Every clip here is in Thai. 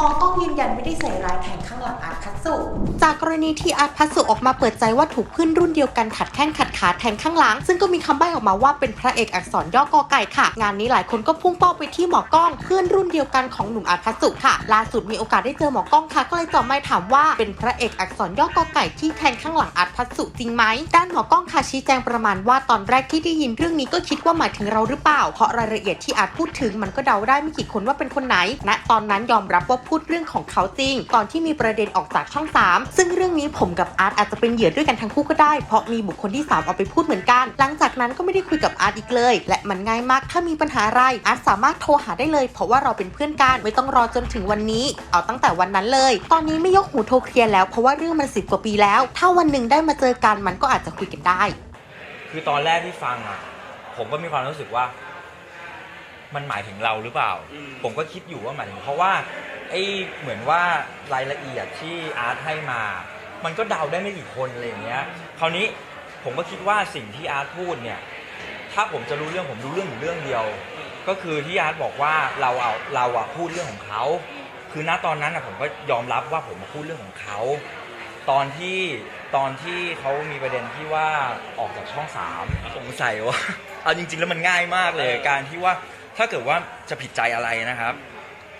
หมอกล้องยืนยันไม่ได้ใส่ร้ายแทงข้างหลังอาร์ตพัสสุจากกรณีที่อาร์ตพัสสุออกมาเปิดใจว่าถูกเพื่อนรุ่นเดียวกันขัดแข้งขัดขาแทงข้างหลัง ซึ่งก็มีคำใบ้ออกมาว่าเป็นพระเอกอักษรย่อกอไก่ค่ะ งานนี้หลายคนก็พุ่งเป้าไปที่หมอกล้องเพื่อนรุ่นเดียวกันของหนุ่มอาร์ตพัสสุค่ะล่าสุดมีโอกาสได้เจอหมอกล้องค่ะ ก็เลยจ่อไม้ถามว่าเป็นพระเอกอักษรย่อกอไก่ที่แทงข้างหลังอาร์ตพัสสุจริงไหมด้านหมอกล้องค่ะชี้แจงประมาณว่าตอนแรกที่ได้ยินเรื่องนี้ก็คิดว่าหมายถึงเราหรือเปล่า เพราะรายละเอียดที่อาจพูดถึงมันก็เดาได้ไม่กี่คนว่าเป็นคนไหนณตอนนั้นยอมรับว่าพูดเรื่องของเขาจริง ตอนที่มีประเด็นออกจากช่อง 3 ซึ่งเรื่องนี้ผมกับอาร์ตอาจจะเป็นเหยื่อด้วยกันทั้งคู่ก็ได้ เพราะมีบุคคลที่ 3 เอาไปพูดเหมือนกัน หลังจากนั้นก็ไม่ได้คุยกับอาร์ตอีกเลย และมันง่ายมากถ้ามีปัญหาอะไรอาร์ตสามารถโทรหาได้เลย เพราะว่าเราเป็นเพื่อนกันไม่ต้องรอจนถึงวันนี้ เอาตั้งแต่วันนั้นเลย ตอนนี้ไม่ยกหูโทรเคลียร์แล้วเพราะว่าเรื่องมันสิบกว่าปีแล้ว ถ้าวันหนึ่งได้มาเจอกันมันก็อาจจะคุยกันได้ คือตอนแรกที่ฟังอะ ผมก็มีความรู้สึกว่า มันหมายถึงเราหรือเปล่า ผมก็คิดอยู่ว่าหมายถึงเพราะว่า ไอ้เหมือนว่ารายละเอียดที่อาร์ตให้มา มันก็เดาได้ไม่กี่คนอะไรอย่างเงี้ย คราวนี้ผมก็คิดว่าสิ่งที่อาร์ตพูดเนี่ย ถ้าผมจะรู้เรื่องผมรู้เรื่องอยู่เรื่องเดียว ก็คือที่อาร์ตบอกว่าเราเอาเราอะพูดเรื่องของเขา คือณตอนนั้นอะผมก็ยอมรับว่าผมมาพูดเรื่องของเขา ตอนที่ตอนที่เขามีประเด็นที่ว่าออกจากช่องสามสงสัยว่า เอาจริง ๆ แล้วมันง่ายมากเลยการที่ว่าถ้าเกิดว่าจะผิดใจอะไรนะครับ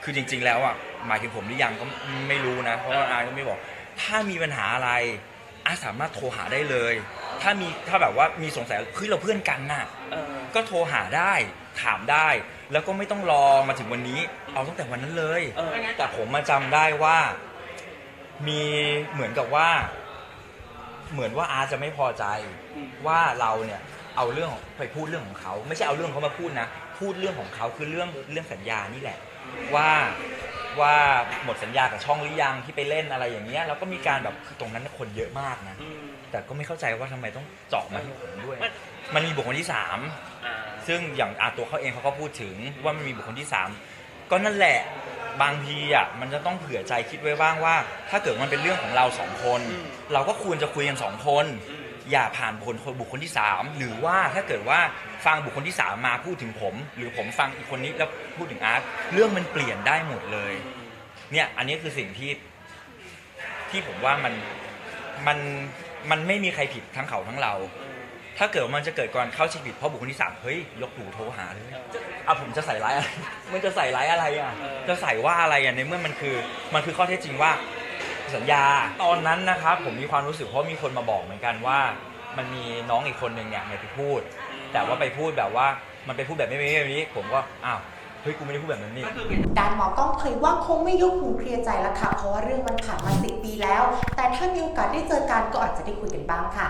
คือจริง ๆ แล้วอะ หมายถึงผมหรือยังก็ไม่รู้นะ เพราะว่าอาร์ตก็ไม่บอก ถ้ามีปัญหาอะไรอาร์ตสามารถโทรหาได้เลย ถ้ามีถ้าแบบว่ามีสงสัยเฮ้ยเราเพื่อนกันน่ะเออก็โทรหาได้ถามได้ แล้วก็ไม่ต้องรอมาถึงวันนี้ เอาตั้งแต่วันนั้นเลยเออแต่ผมมาจำได้ว่า มีเหมือนกับว่า เหมือนว่าอาร์ตจะไม่พอใจอืมว่าเราเนี่ยเอาเรื่องของไปพูดเรื่องของเขา ไม่ใช่เอาเรื่องเขามาพูดนะ พูดเรื่องของเขาคือเรื่องเรื่องสัญญานี่แหละ ว่า ว่าหมดสัญญากับช่องหรือยังที่ไปเล่นอะไรอย่างเงี้ยแล้วก็มีการแบบคือตรงนั้นคนเยอะมากนะ อืม แต่ก็ไม่เข้าใจว่าทำไมต้องเจาะมาที่ผมด้วย มัน มันมีบุคคลที่สาม อ่า ซึ่งอย่างอาตัวเขาเองเขาก็พูดถึงว่ามันมีบุคคลที่สามก็นั่นแหละบางทีอะมันจะต้องเผื่อใจคิดไว้บ้างว่า ถ้าเกิดมันเป็นเรื่องของเราสองคน อืม เราก็ควรจะคุยกันสองคน อืม อย่าผ่านบุคคลบุคคลที่สามหรือว่าถ้าเกิดว่าฟังบุคคลที่สามมาพูดถึงผม หรือผมฟังอีกคนนี้แล้วพูดถึงอาร์ตเรื่องมันเปลี่ยนได้หมดเลย เนี่ยอันนี้คือสิ่งที่ที่ผมว่ามันมันมันไม่มีใครผิดทั้งเขาทั้งเรา ถ้าเกิดมันจะเกิดก่อนเข้าใจผิดเพราะบุคคลที่สามเฮ้ยยกหูโทรหาเลยอะผมจะใส่ร้ายอะไรมันจะใส่ร้ายอะไรอะจะใส่ว่าอะไรอะในเมื่อมันคือมันคือข้อเท็จจริงว่า สัญญา ตอนนั้นนะครับผมมีความรู้สึกเพราะมีคนมาบอกเหมือนกันว่า มันมีน้องอีกคนหนึ่งเนี่ยไปพูด แต่ว่าไปพูดแบบว่ามันไปพูดแบบไม่ไม่แบบนี้ ผมก็อ้าวเฮ้ยกูไม่ได้พูดแบบนั้นนี่ ด้านหมอกล้องเผยว่าคงไม่ยกหูเคลียร์ใจแล้วค่ะ เพราะว่าเรื่องมันผ่านมาสิปีแล้ว แต่ถ้ามีโอกาสได้เจอกันก็อาจจะได้คุยกันบ้างค่ะ